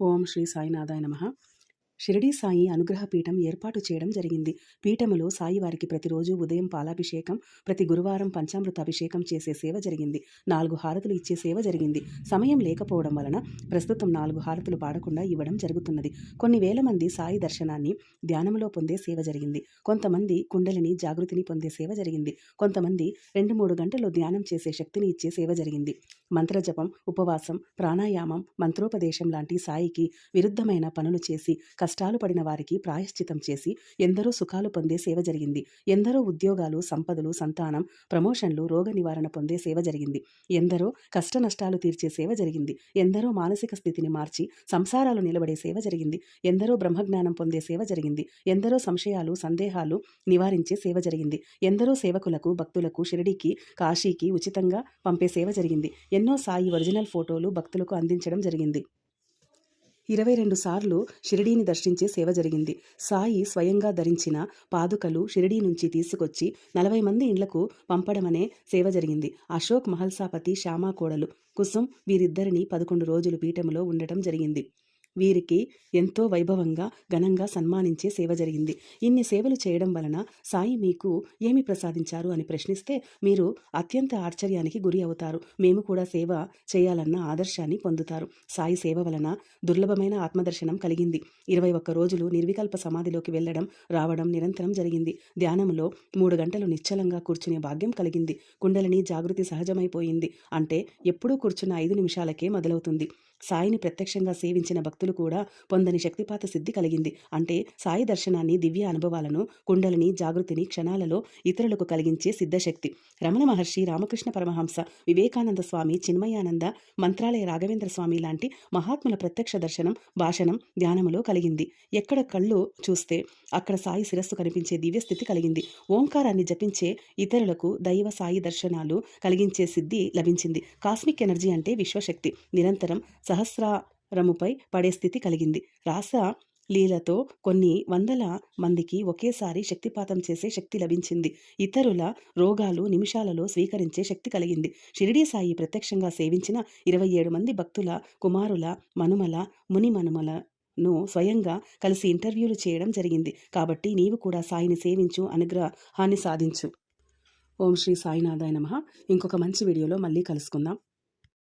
ఓం శ్రీ సాయినాథాయ నమ. షిరిడీ సాయి అనుగ్రహ పీఠం ఏర్పాటు చేయడం జరిగింది. పీఠములో సాయి వారికి ప్రతిరోజు ఉదయం పాలాభిషేకం ప్రతి గురువారం పంచామృత అభిషేకం చేసే సేవ జరిగింది. నాలుగు హారతులు ఇచ్చే సేవ జరిగింది. సమయం లేకపోవడం వలన ప్రస్తుతం నాలుగు హారతులు పాడకుండా ఇవ్వడం జరుగుతున్నది. కొన్ని వేల మంది సాయి దర్శనాన్ని ధ్యానంలో పొందే సేవ జరిగింది. కొంతమంది కుండలిని జాగృతిని పొందే సేవ జరిగింది. కొంతమంది రెండు మూడు గంటలు ధ్యానం చేసే శక్తిని ఇచ్చే సేవ జరిగింది. మంత్రజపం ఉపవాసం ప్రాణాయామం మంత్రోపదేశం లాంటి సాయికి విరుద్ధమైన పనులు చేసి కష్టాలు పడిన వారికి ప్రాయశ్చితం చేసి ఎందరో సుఖాలు పొందే సేవ జరిగింది. ఎందరో ఉద్యోగాలు సంపదలు సంతానం ప్రమోషన్లు రోగ నివారణ పొందే సేవ జరిగింది. ఎందరో కష్ట నష్టాలు తీర్చే సేవ జరిగింది. ఎందరో మానసిక స్థితిని మార్చి సంసారాలు నిలబడే సేవ జరిగింది. ఎందరో బ్రహ్మజ్ఞానం పొందే సేవ జరిగింది. ఎందరో సంశయాలు సందేహాలు నివారించే సేవ జరిగింది. ఎందరో సేవకులకు భక్తులకు షిరిడీకి కాశీకి ఉచితంగా పంపే సేవ జరిగింది. ఎన్నో సాయి ఒరిజినల్ ఫోటోలు భక్తులకు అందించడం జరిగింది. ఇరవై రెండు సార్లు షిరిడీని దర్శించే సేవ జరిగింది. సాయి స్వయంగా ధరించిన పాదుకలు షిరిడీ నుంచి తీసుకొచ్చి నలభై మంది ఇండ్లకు పంపడమనే సేవ జరిగింది. అశోక్ మహల్సాపతి శ్యామా కోడలు కుసుమ్ వీరిద్దరిని పదకొండు రోజులు పీఠములో ఉండటం జరిగింది. వీరికి ఎంతో వైభవంగా ఘనంగా సన్మానించే సేవ జరిగింది. ఇన్ని సేవలు చేయడం వలన సాయి మీకు ఏమి ప్రసాదించారు అని ప్రశ్నిస్తే మీరు అత్యంత ఆశ్చర్యానికి గురి అవుతారు. మేము కూడా సేవ చేయాలన్న ఆదర్శాన్ని పొందుతారు. సాయి సేవ వలన దుర్లభమైన ఆత్మదర్శనం కలిగింది. ఇరవై ఒక్క రోజులు నిర్వికల్ప సమాధిలోకి వెళ్ళడం రావడం నిరంతరం జరిగింది. ధ్యానంలో మూడు గంటలు నిశ్చలంగా కూర్చునే భాగ్యం కలిగింది. కుండలిని జాగృతి సహజమైపోయింది. అంటే ఎప్పుడూ కూర్చున్న ఐదు నిమిషాలకే మొదలవుతుంది. సాయిని ప్రత్యక్షంగా సేవించిన భక్తులు కూడా పొందని శక్తిపాత సిద్ధి కలిగింది. అంటే సాయి దర్శనాన్ని దివ్య అనుభవాలను కుండలిని జాగృతిని క్షణాలలో ఇతరులకు కలిగించే సిద్ధశక్తి. రమణ మహర్షి రామకృష్ణ పరమహంస వివేకానంద స్వామి చిన్మయానంద మంత్రాలయ రాఘవేంద్ర స్వామి లాంటి మహాత్ముల ప్రత్యక్ష దర్శనం భాషణం ధ్యానములో కలిగింది. ఎక్కడ కళ్ళు చూస్తే అక్కడ సాయి శిరస్సు కనిపించే దివ్య స్థితి కలిగింది. ఓంకారాన్ని జపించే ఇతరులకు దైవ సాయి దర్శనాలు కలిగించే సిద్ధి లభించింది. కాస్మిక్ ఎనర్జీ అంటే విశ్వశక్తి. నిరంతరం రముపై పడే స్థితి కలిగింది. రాస లీలతో కొన్ని వందల మందికి ఒకేసారి శక్తిపాతం చేసే శక్తి లభించింది. ఇతరుల రోగాలు నిమిషాలలో స్వీకరించే శక్తి కలిగింది. షిరిడీ సాయి ప్రత్యక్షంగా సేవించిన ఇరవై ఏడు మంది భక్తుల కుమారుల మనుమల ముని మనుమలను స్వయంగా కలిసి ఇంటర్వ్యూలు చేయడం జరిగింది. కాబట్టి నీవు కూడా సాయిని సేవించు అనుగ్రహాన్ని సాధించు. ఓం శ్రీ సాయినాథాయ నమ. ఇంకొక మంచి వీడియోలో మళ్ళీ కలుసుకుందాం.